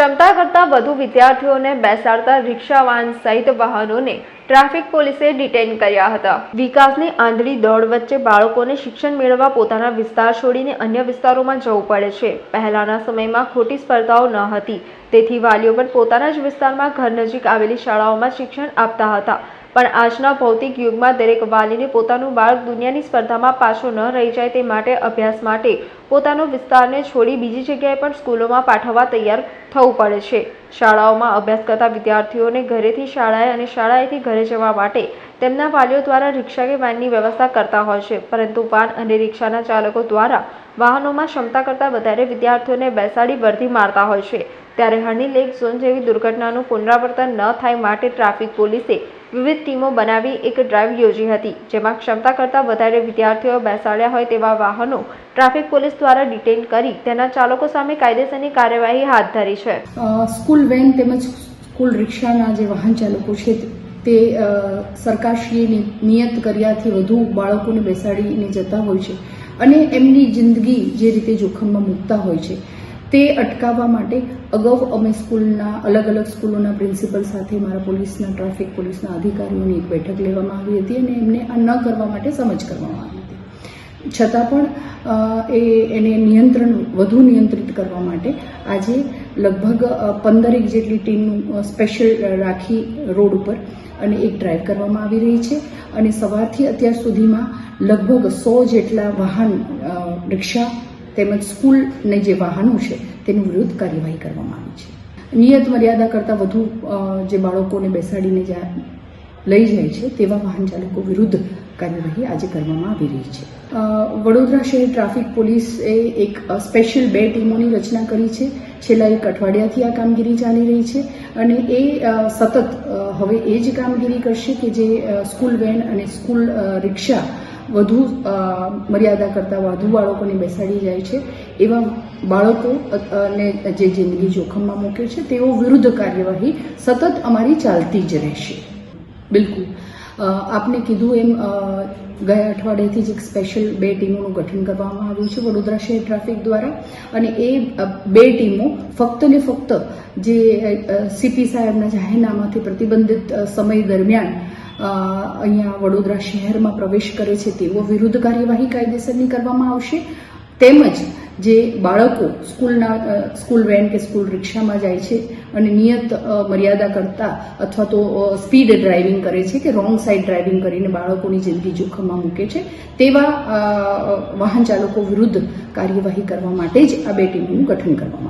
ક્ષમતા કરતાં વધુ વિદ્યાર્થીઓને બેસાડતા રિક્ષા વાહન સહિત વાહનોને ટ્રાફિક પોલીસે ડિટેન કર્યા હતા. વિકાસની આંધળી દોડ વચ્ચે બાળકોને શિક્ષણ મેળવવા પોતાના વિસ્તાર છોડીને અન્ય વિસ્તારોમાં જવું પડે છે. પહેલાના સમયમાં ખોટી સ્પર્ધાઓ ન હતી. તેથી વાલીઓ પણ પોતાના જ વિસ્તારમાં ઘર નજીક આવેલી શાળાઓમાં શિક્ષણ આપતા હતા. પણ આજના ભૌતિક યુગમાં દરેક વાલીને પોતાનું બાળક દુનિયાની સ્પર્ધામાં પાછો ન રહી જાય તે માટે અભ્યાસ માટે પોતાનો વિસ્તારને છોડી બીજી જગ્યાએ પણ સ્કૂલોમાં પાઠવવા તૈયાર થવું પડે છે. શાળાઓમાં અભ્યાસ કરતા વિદ્યાર્થીઓને ઘરેથી શાળાએ અને શાળાએથી ઘરે જવા માટે તેમના વાલીઓ દ્વારા રિક્ષા કે વાનની વ્યવસ્થા કરતા હોય છે, પરંતુ વાન અને રિક્ષાના ચાલકો દ્વારા વાહનોમાં ક્ષમતા કરતાં વધારે વિદ્યાર્થીઓને બેસાડી વર્ધી મારતા હોય છે. ત્યારે હની લેક ઝોન જેવી દુર્ઘટનાનું પુનરાવર્તન ન થાય માટે ટ્રાફિક પોલીસે વિવિધ ટીમો બનાવી એક ડ્રાઈવ યોજી હતી, જેમાં ક્ષમતા કરતાં વધારે વિદ્યાર્થીઓ બેસાડ્યા હોય તેવા વાહનો ટ્રાફિક પોલીસ દ્વારા ડિટેન કરી તેના ચાલકો સામે કાયદેસરની કાર્યવાહી હાથ ધરી છે. સ્કૂલ વેન તેમજ સ્કૂલ રિક્ષાના જે વાહન ચાલકો છે, તે સરકારશ્રીએ નિયત કર્યાથી વધુ બાળકોને બેસાડીને જતા હોય છે અને એમની જિંદગી જે રીતે જોખમમાં મૂકતા હોય છે. તે અટકાવવા માટે અગાઉ અમે સ્કૂલના, અલગ અલગ સ્કૂલોના પ્રિન્સિપલ સાથે મારા પોલીસના, ટ્રાફિક પોલીસના અધિકારીઓની એક બેઠક લેવામાં આવી હતી અને એમને આ ન કરવા માટે સમજ કરવામાં આવી હતી. છતાં પણ એ એને નિયંત્રણ, વધુ નિયંત્રિત કરવા માટે આજે લગભગ પંદરેક જેટલી ટીમનું સ્પેશિયલ રાખી રોડ ઉપર અને એક ડ્રાઈવ કરવામાં આવી રહી છે અને સવારથી અત્યાર સુધીમાં લગભગ સો જેટલા વાહન રિક્ષા તેમજ સ્કૂલને જે વાહનો છે, તેનું વિરુદ્ધ કાર્યવાહી કરવામાં આવી છે. નિયત મર્યાદા કરતાં વધુ જે બાળકોને બેસાડીને લઈ જાય છે, તેવા વાહન ચાલકો વિરુદ્ધ કાર્યવાહી આજે કરવામાં આવી રહી છે. વડોદરા શહેર ટ્રાફિક પોલીસે એક સ્પેશિયલ બે ટીમોની રચના કરી છે. છેલ્લા એક અઠવાડિયાથી આ કામગીરી ચાલી રહી છે અને એ સતત હવે એ જ કામગીરી કરશે કે જે સ્કૂલ વેન અને સ્કૂલ રિક્ષા વધુ મર્યાદા કરતાં વધુ બાળકોને બેસાડી જાય છે. એવા બાળકો અને જે જિંદગી જોખમમાં મૂકે છે, તેઓ વિરુદ્ધ કાર્યવાહી સતત અમારી ચાલતી જ રહેશે. બિલકુલ. આપને કીધું એમ ગયા અઠવાડિયેથી જ એક સ્પેશિયલ બે ટીમોનું ગઠન કરવામાં આવ્યું છે, વડોદરા શહેર ટ્રાફિક દ્વારા. અને એ બે ટીમો ફક્ત ને ફક્ત જે સીપી સાહેબના જાહેરનામાથી પ્રતિબંધિત સમય દરમિયાન અહીંયા વડોદરા શહેરમાં પ્રવેશ કરે છે તેઓ વિરુદ્ધ કાર્યવાહી કાયદેસરની કરવામાં આવશે. તેમજ જે બાળકો સ્કૂલના સ્કૂલ વેન કે સ્કૂલ રિક્ષામાં જાય છે અને નિયત મર્યાદા કરતા અથવા તો સ્પીડ ડ્રાઇવિંગ કરે છે કે રોંગ સાઈડ ડ્રાઇવિંગ કરીને બાળકોની જિંદગી જોખમમાં મૂકે છે, તેવા વાહન ચાલકો વિરુદ્ધ કાર્યવાહી કરવા માટે જ આ બે ટીમનું ગઠન કરવામાં